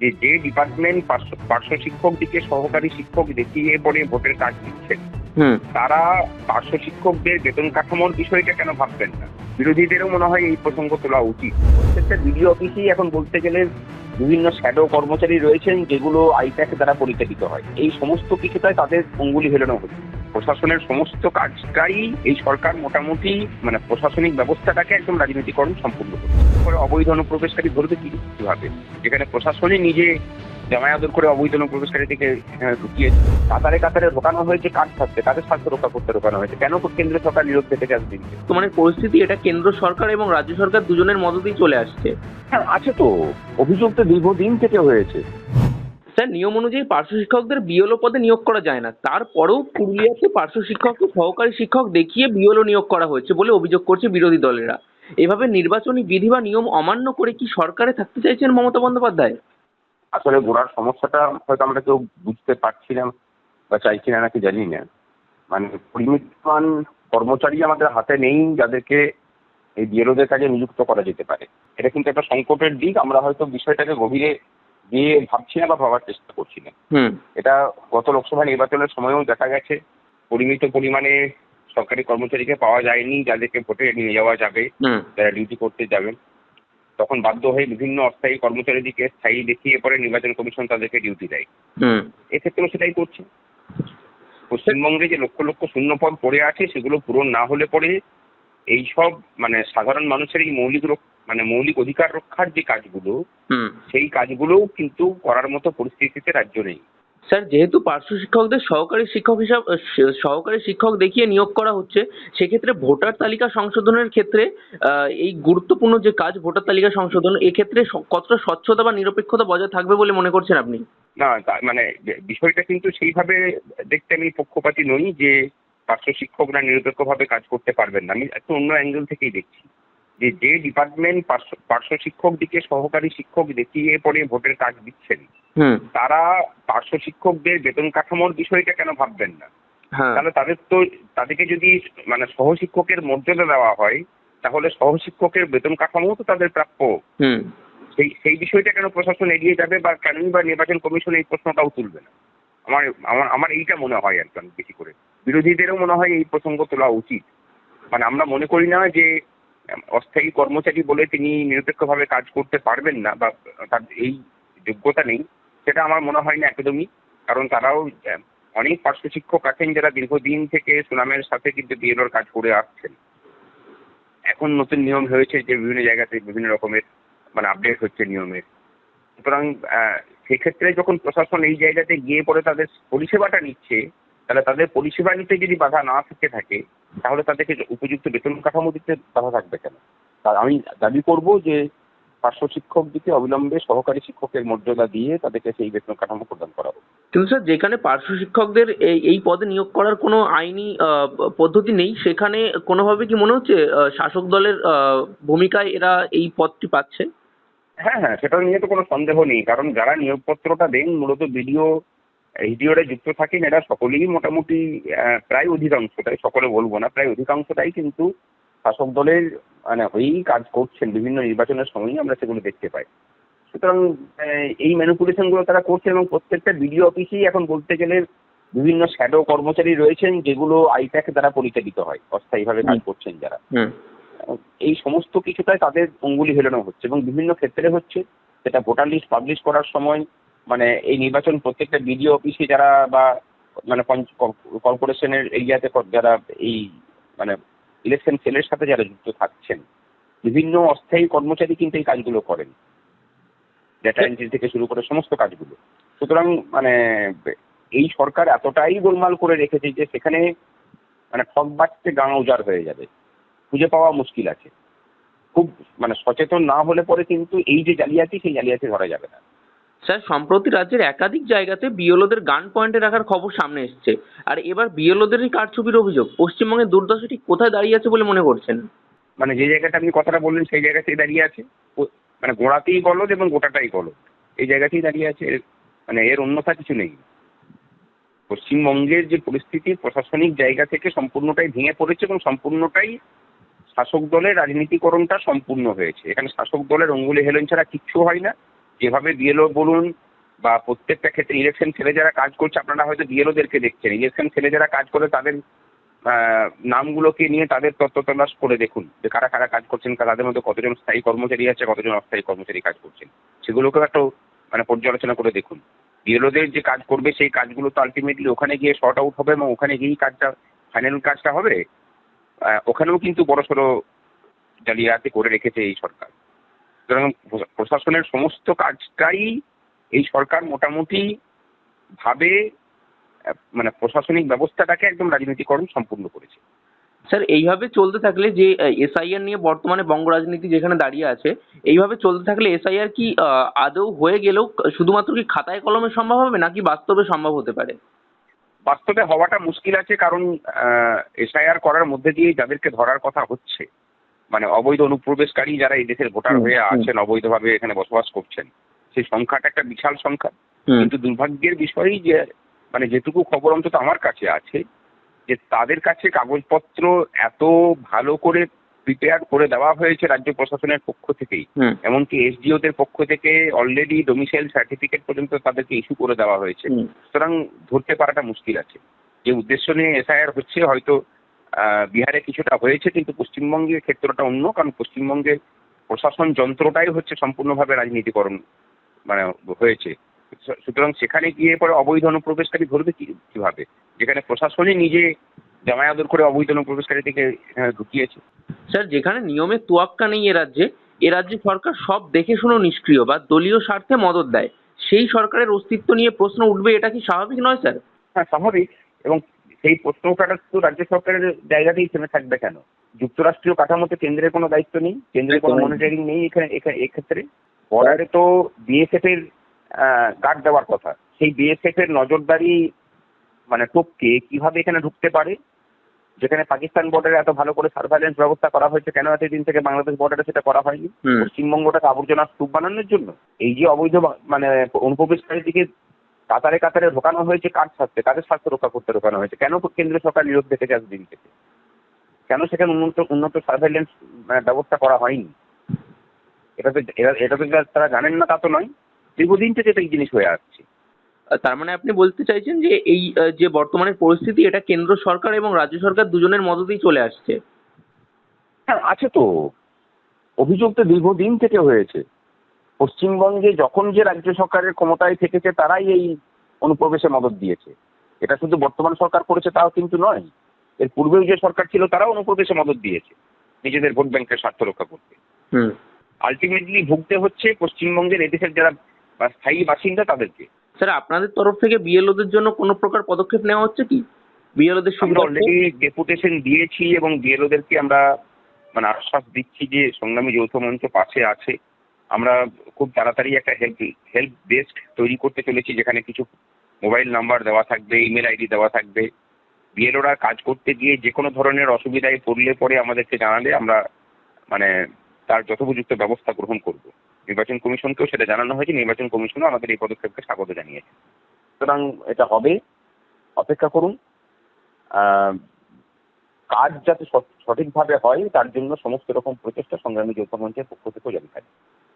যে যে ডিপার্টমেন্ট পার্শ্ব শিক্ষক দিকে সহকারী শিক্ষক দেখিয়ে পরে ভোটের কাজ দিচ্ছেন তারা পার্শ্ব শিক্ষকদের বেতন কাঠামোর বিষয়টা কেন ভাববেন না? বিরোধীদেরও মনে হয় এই প্রসঙ্গ তোলা উচিত। প্রত্যেকটা বিডিও অফিসেই এখন বলতে গেলে বিভিন্ন শ্যাডো কর্মচারী রয়েছেন যেগুলো আইপ্যাক দ্বারা পরিচালিত হয়। এই সমস্ত কিছুটাই তাদের অঙ্গুলি হেলানো হচ্ছে। প্রশাসনের সমস্ত কাজটাই এই সরকার মোটামুটি মানে প্রশাসনিক ব্যবস্থাটাকে একদম রাজনীতিকরণ সম্পূর্ণ করে অবৈধ অনুপ্রবেশকারী ধরবে কি কীভাবে? যেখানে প্রশাসনই নিজে জামায়াদর করে অবৈধ অনুপ্রবেশকারীদেরকে ঢুকিয়েছে কাতারে কাতারে ঢোকানো হয়েছে কাজ থাকতে তাদের স্বার্থ রক্ষা করতে ঢোকানো হয়েছে? কেন কেন্দ্র সরকার নিরোধ পেতে চাষ দিচ্ছে মানে পরিস্থিতি এটা কেন্দ্র সরকার এবং রাজ্য সরকার দুজনের মদতেই চলে আসছে। হ্যাঁ আছে তো। অভিযোগ তো দীর্ঘদিন থেকে হয়েছে। স্যার নিয়ম অনুযায়ী পার্শ্ব শিক্ষকদের বিএলও পদে নিয়োগ করা যায় না। তারপরেও পুরুলিয়াতে পার্শ্ব শিক্ষককে সহকারী শিক্ষক দেখিয়ে বিএলও নিয়োগ করা হয়েছে বলে অভিযোগ করছে বিরোধী দলেরা। এভাবে নির্বাচনী বিধি বা নিয়ম অমান্য করে কি সরকারে থাকতে চাইছেন মমতা বন্দ্যোপাধ্যায়? আসলে গোড়ার সমস্যাটা হয়তো আমরা কেউ বুঝতে পারছি না বা চাইছি না নাকি জানি না। মানে পরিমিতমান কর্মচারী আমাদের হাতে নেই যাদেরকে এই বিএলওদের কাজে নিযুক্ত করা যেতে পারে। এটা কিন্তু একটা সংকটের দিক। আমরা হয়তো বিষয়টাকে গভীরে গিয়ে ভাবছি না বা ভাবার চেষ্টা করছি না। এটা গত লোকসভা নির্বাচনের সময়ও দেখা গেছে। পরিমিত পরিমাণে সরকারি কর্মচারীকে পাওয়া যায়নি যাদেরকে ভোটে নিয়ে যাওয়া যাবে যারা ডিউটি করতে যাবেন। তখন বাধ্য হয়ে বিভিন্ন অস্থায়ী কর্মচারীদেরকে স্থায়ী দেখিয়ে পরে নির্বাচন কমিশন তাদেরকে ডিউটি দেয়। এক্ষেত্রেও সেটাই করছে। পশ্চিমবঙ্গে যে লক্ষ লক্ষ শূন্য পদ পড়ে আছে সেগুলো পূরণ না হলে পরে এই সব মানে সাধারণ মানুষের এই মৌলিক মানে মৌলিক অধিকার রক্ষার যে কাজগুলো সেই কাজগুলোও কিন্তু করার মতো পরিস্থিতিতে রাজ্য নেই। স্যার যেহেতু পার্শ্ব শিক্ষকদের সহকারী শিক্ষক হিসাব সহকারী শিক্ষক দেখিয়ে নিয়োগ করা হচ্ছে সেক্ষেত্রে ভোটার তালিকা সংশোধনের ক্ষেত্রে আহ, এই গুরুত্বপূর্ণ যে কাজ ভোটার তালিকা সংশোধন এক্ষেত্রে কতটা স্বচ্ছতা বা নিরপেক্ষতা বজায় থাকবে বলে মনে করছেন আপনি? না মানে বিষয়টা কিন্তু সেইভাবে দেখতে আমি পক্ষপাতী নই যে পার্শ্ব শিক্ষকরা নিরপেক্ষভাবে কাজ করতে পারবেন না। আমি একটু অন্য অ্যাঙ্গেল থেকেই দেখছি। যে যে ডিপার্টমেন্ট পার্শ্ব শিক্ষক দিকে সহকারী শিক্ষক দেখিয়ে পরে ভোটের কাজ দিচ্ছেন তারা পার্শ্ব শিক্ষকদের বেতন কাঠামোর বিষয়টা কেন ভাববেন না? হ্যাঁ। তাহলে তাদের তো তাদেরকে যদি মানে সহশিক্ষকের মর্যাদা দেওয়া হয় তাহলে সহশিক্ষকের বেতন কাঠামো তো তাদের প্রাপ্য। সেই সেই বিষয়টা কেন প্রশাসন এড়িয়ে যাবে বা কেনই বা নির্বাচন কমিশন এই প্রশ্নটাও তুলবে না? আমার আমার আমার এইটা মনে হয় আর একদম বেশি করে। বিরোধীদেরও মনে হয় এই প্রসঙ্গ তোলা উচিত। মানে আমরা মনে করি না যে, অস্থায়ী কর্মচারী বলে তিনি নিরপেক্ষভাবে কাজ করতে পারবেন না বা তার এই যোগ্যতা নেই, সেটা আমার মনে হয় না একদমই। কারণ তারাও অনেক পার্শ্ব শিক্ষক আছেন যারা দীর্ঘদিন থেকে সুনামের সাথে কিন্তু বিএলওর কাজ করে আসছেন। এখন নতুন নিয়ম হয়েছে যে বিভিন্ন জায়গাতে বিভিন্ন রকমের মানে আপডেট হচ্ছে নিয়মের। সুতরাং সেক্ষেত্রে যখন প্রশাসন এই জায়গাতে গিয়ে পরে তাদের পরিষেবাটা নিচ্ছে, তাহলে তাদের পরিষেবা নিতে যদি বাধা না থেকে থাকে, তাহলে তাদেরকে উপযুক্ত বেতন কাঠামো দিতে বাধা থাকবে কেন? আমি দাবি করব যে পার্শ্ব শিক্ষক দিকে অবিলম্বে সহকারী শিক্ষকের মর্যাদা দিয়ে তাদেরকে সেই বেতন কাঠামো প্রদান করা হোক। কিন্তু স্যার, যেখানে পার্শ্ব শিক্ষকদের এই পদে নিয়োগ করার কোনো আইনি পদ্ধতি নেই, সেখানে কোনোভাবে কি মনে হচ্ছে শাসক দলের ভূমিকায় এরা এই পদটি পাচ্ছে? হ্যাঁ হ্যাঁ সেটা নিয়ে তো কোনো সন্দেহ নেই। কারণ যারা নিয়োগপত্রটা দেন মূলত বিডিও এইডিওরে যুক্ত থাকেন এরা সকলেই মোটামুটি প্রায় অধিকাংশটাই সকলে বলব না প্রায় অধিকাংশটাই কিন্তু শাসক দলের মানে হয়েই কাজ করছেন বিভিন্ন নির্বাচনের সময়ই আমরা সেগুলো দেখতে পাই। সুতরাং এই ম্যানিপুলেশনগুলো তারা করছে এবং প্রত্যেকটা বিডিও অফিসেই এখন বলতে গেলে বিভিন্ন শ্যাডো কর্মচারী রয়েছেন যেগুলো আইপ্যাক দ্বারা পরিচালিত হয় অস্থায়ীভাবে কাজ করছেন যারা। এই সমস্ত কিছুটাই তাদের অঙ্গুলি হেলানো হচ্ছে এবং বিভিন্ন ক্ষেত্রে হচ্ছে সেটা ভোটার লিস্ট পাবলিশ করার সময় মানে এই নির্বাচন প্রত্যেকটা বিডিও অফিসে যারা বা মানে কর্পোরেশনের এরিয়াতে যারা এই মানে ইলেকশন সেলের সাথে যারা যুক্ত থাকছেন বিভিন্ন অস্থায়ী কর্মচারী কিন্তু এই কাজগুলো করেন। ডেটা এন্ট্রি থেকে শুরু করে সমস্ত কাজগুলো। সুতরাং মানে এই সরকার এতটাই গোলমাল করে রেখেছে যে সেখানে মানে ঠক বাঁচতে গাঁ উজাড় হয়ে যাবে। খুঁজে পাওয়া মুশকিল আছে। খুব মানে সচেতন না হলে পরে কিন্তু এই যে জালিয়াতি সেই জালিয়াতি ধরা যাবে না। স্যার সম্প্রতি রাজ্যের একাধিক জায়গাতে বিএলওদের গান পয়েন্টে রাখার খবর সামনে এসছে। আর এবার বিএলওদেরই কারচুপির অভিযোগ। পশ্চিমবঙ্গের দুর্দশা ঠিক কোথায় দাঁড়িয়ে আছে বলে মনে করছেন? মানে যে জায়গাটা আপনি কথাটা বললেন সেই জায়গাতেই দাঁড়িয়ে আছে। মানে গোড়াতেই গলদ এবং গোটাটাই গলদ। এই জায়গাতেই দাঁড়িয়ে আছে। মানে এর অন্যথা কিছু নেই। পশ্চিমবঙ্গের যে পরিস্থিতি প্রশাসনিক জায়গা থেকে সম্পূর্ণটাই ভেঙে পড়েছে এবং সম্পূর্ণটাই শাসক দলের রাজনীতিকরণটা সম্পূর্ণ হয়েছে। এখানে শাসক দলের অঙ্গুলি হেলন ছাড়া কিচ্ছু হয় না। যেভাবে বিএলও বলুন বা প্রত্যেকটা ক্ষেত্রে ইলেকশন ছেলে যারা কাজ করছে, আপনারা হয়তো বিএলওদেরকে দেখছেন। ইলেকশন ছেলে যারা কাজ করে, তাদের নামগুলোকে নিয়ে তাদের তত্ত্ব তল্লাশ করে দেখুন যে কারা কারা কাজ করছেন তাদের মধ্যে কতজন স্থায়ী কর্মচারী আছে, কতজন অস্থায়ী কর্মচারী কাজ করছেন। সেগুলোকেও একটা মানে পর্যালোচনা করে দেখুন। বিএলওদের যে কাজ করবে, সেই কাজগুলো তো আলটিমেটলি ওখানে গিয়ে শর্ট আউট হবে এবং ওখানে গিয়েই কাজটা ফাইনাল কাজটা হবে? ওখানেও কিন্তু বড়সড় জালিয়াতি করে রেখেছে এই সরকার। সুতরাং প্রশাসনের সমস্ত কাজটাই এই সরকার মোটামুটি ভাবে মানে প্রশাসনিক ব্যবস্থাটাকে একদম রাজনীতিকরণ সম্পূর্ণ করেছে। স্যার, এইভাবে চলতে থাকলে যে এসআইআর নিয়ে বর্তমানে বঙ্গ রাজনীতি যেখানে দাঁড়িয়ে আছে, এইভাবে চলতে থাকলে এসআইআর কি আদৌ হয়ে গেলেও শুধুমাত্র কি খাতায় কলমে সম্ভব হবে নাকি বাস্তবে সম্ভব হতে পারে? বাস্তবে হওয়াটা মুশকিল আছে কারণ এসআইআর করার মধ্যে দিয়ে যাদেরকে ধরার কথা হচ্ছে। মানে অবৈধ অনুপ্রবেশকারী যারা এই দেশের ভোটার হয়ে। আছেন অবৈধভাবে এখানে বসবাস করছেন সেই সংখ্যাটা একটা বিশাল সংখ্যা। কিন্তু দুর্ভাগ্যের বিষয়ই যে মানে যেটুকু খবর অন্তত আমার কাছে আছে যে তাদের কাছে কাগজপত্র এত ভালো করে প্রিপেয়ার করে দেওয়া হয়েছে রাজ্য প্রশাসনের পক্ষ থেকেই। এমনকি এসডিওদের পক্ষ থেকে অলরেডি ডোমিসাইল সার্টিফিকেট পর্যন্ত তাদেরকে ইস্যু করে দেওয়া হয়েছে। সুতরাং ধরতে পারাটা মুশকিল আছে। যে উদ্দেশ্য নিয়ে এসআইআর হচ্ছে হয়তো বিহারে কিছুটা হয়েছে কিন্তু পশ্চিমবঙ্গের ক্ষেত্রটা অন্য কারণ পশ্চিমবঙ্গে প্রশাসন যন্ত্রটাই হচ্ছে সম্পূর্ণভাবে রাজনীতিকরণ মানে হয়েছে। সুতরাং সেখানে গিয়ে পরে অবৈধ অনুপ্রবেশকারী ধরবে কীভাবে? যেখানে প্রশাসনই নিজে জামাই আদর করে অবৈধ অনুপ্রবেশকারীদেরকে ঢুকিয়েছে। স্যার যেখানে নিয়মের তোয়াক্কা নেই এ রাজ্যে এ রাজ্যে সরকার সব দেখে শুনেও নিষ্ক্রিয় বা দলীয় স্বার্থে মদত দেয়। সেই সরকারের অস্তিত্ব নিয়ে প্রশ্ন উঠবে এটা কি স্বাভাবিক নয় স্যার? হ্যাঁ স্বাভাবিক। এবং সেই প্রশ্নটা তো রাজ্য সরকারের জায়গাতেই থেমে থাকবে কেন? যুক্তরাষ্ট্রীয় কাঠামোতে কেন্দ্রের কোনো দায়িত্ব নেই? কেন্দ্রের কোনো। মনিটরিং নেই এখানে এখা- এক্ষেত্রে? বর্ডারে তো বিএসএফ এর গার্ড দেওয়ার কথা। সেই বিএসএফ এর নজরদারি মানে টোপকে কীভাবে এখানে ঢুকতে পারে? যেখানে পাকিস্তান বর্ডারে এত ভালো করে সার্ভেলেন্স ব্যবস্থা করা হয়েছে কেন এতদিন থেকে বাংলাদেশ বর্ডারে সেটা করা হয়নি? পশ্চিমবঙ্গটাকে আবর্জনার স্তূপ বানানোর জন্য। এই যে অবৈধ মানে অনুপ্রবেশকারীর দিকে কাতারে কাতারে ঢোকানো হয়েছে কার স্বার্থে? কাদের স্বার্থ রক্ষা করতে ঢোকানো হয়েছে? কেন কেন্দ্র সরকার নিরোধ দেখেছে আজ দিন থেকে? কেন সেখানে উন্নত উন্নত সার্ভেলেন্স ব্যবস্থা করা হয়নি? এটা তো এটা তো তারা জানেন না তা তো নয়। দীর্ঘদিন থেকে তো এই জিনিস হয়ে আসছে। তার মানে আপনি বলতে চাইছেন যে এই যে বর্তমানের পরিস্থিতি এটা কেন্দ্র সরকার এবং রাজ্য সরকার দুজনের মদতেই চলে আসছে। হ্যাঁ আছে তো। অভিযোগ তো দীর্ঘদিন থেকে হয়েছে। পশ্চিমবঙ্গে যখন যে রাজ্য সরকারের ক্ষমতায় থেকেছে তারাই এই অনুপ্রবেশে মদত দিয়েছে। এটা শুধু বর্তমান সরকার করেছে তাও কিন্তু নয়। এর পূর্বেও যে সরকার ছিল তারাও অনুপ্রবেশে মদত দিয়েছে নিজেদের ভোট ব্যাংকের স্বার্থ রক্ষা করতে। হুম। আলটিমেটলি ভুগতে হচ্ছে পশ্চিমবঙ্গের এদেশের যারা স্থায়ী বাসিন্দা তাদেরকে। স্যার আপনাদের তরফ থেকে বিএলওদের জন্য কোনো প্রকার পদক্ষেপ নেওয়া হচ্ছে কি? বিএলওদের সুবিধা অলরেডি ডেপুটেশন দিয়েছি এবং বিএলওদেরকে আমরা মানে আশ্বাস দিচ্ছি যে সংগ্রামী যৌথ মঞ্চ পাশে আছে। আমরা খুব তাড়াতাড়ি একটা হেল্প হেল্প ডেস্ক তৈরি করতে চলেছি যেখানে কিছু মোবাইল নাম্বার দেওয়া থাকবে ইমেল আইডি দেওয়া থাকবে। বিএলওরা কাজ করতে গিয়ে যে কোনো ধরনের অসুবিধায় পড়লে পরে আমাদেরকে জানালে আমরা মানে তার যথোপযুক্ত ব্যবস্থা গ্রহণ করব। নির্বাচন কমিশনকেও সেটা জানানো হয়েছে। নির্বাচন কমিশনও আমাদের এই পদক্ষেপকে স্বাগত জানিয়েছে। সুতরাং এটা হবে। অপেক্ষা করুন। কাজ যাতে সঠিকভাবে হয়, তার জন্য সমস্ত রকম প্রচেষ্টা সংগ্রামী যৌথ মঞ্চের পক্ষ থেকেও থাকে।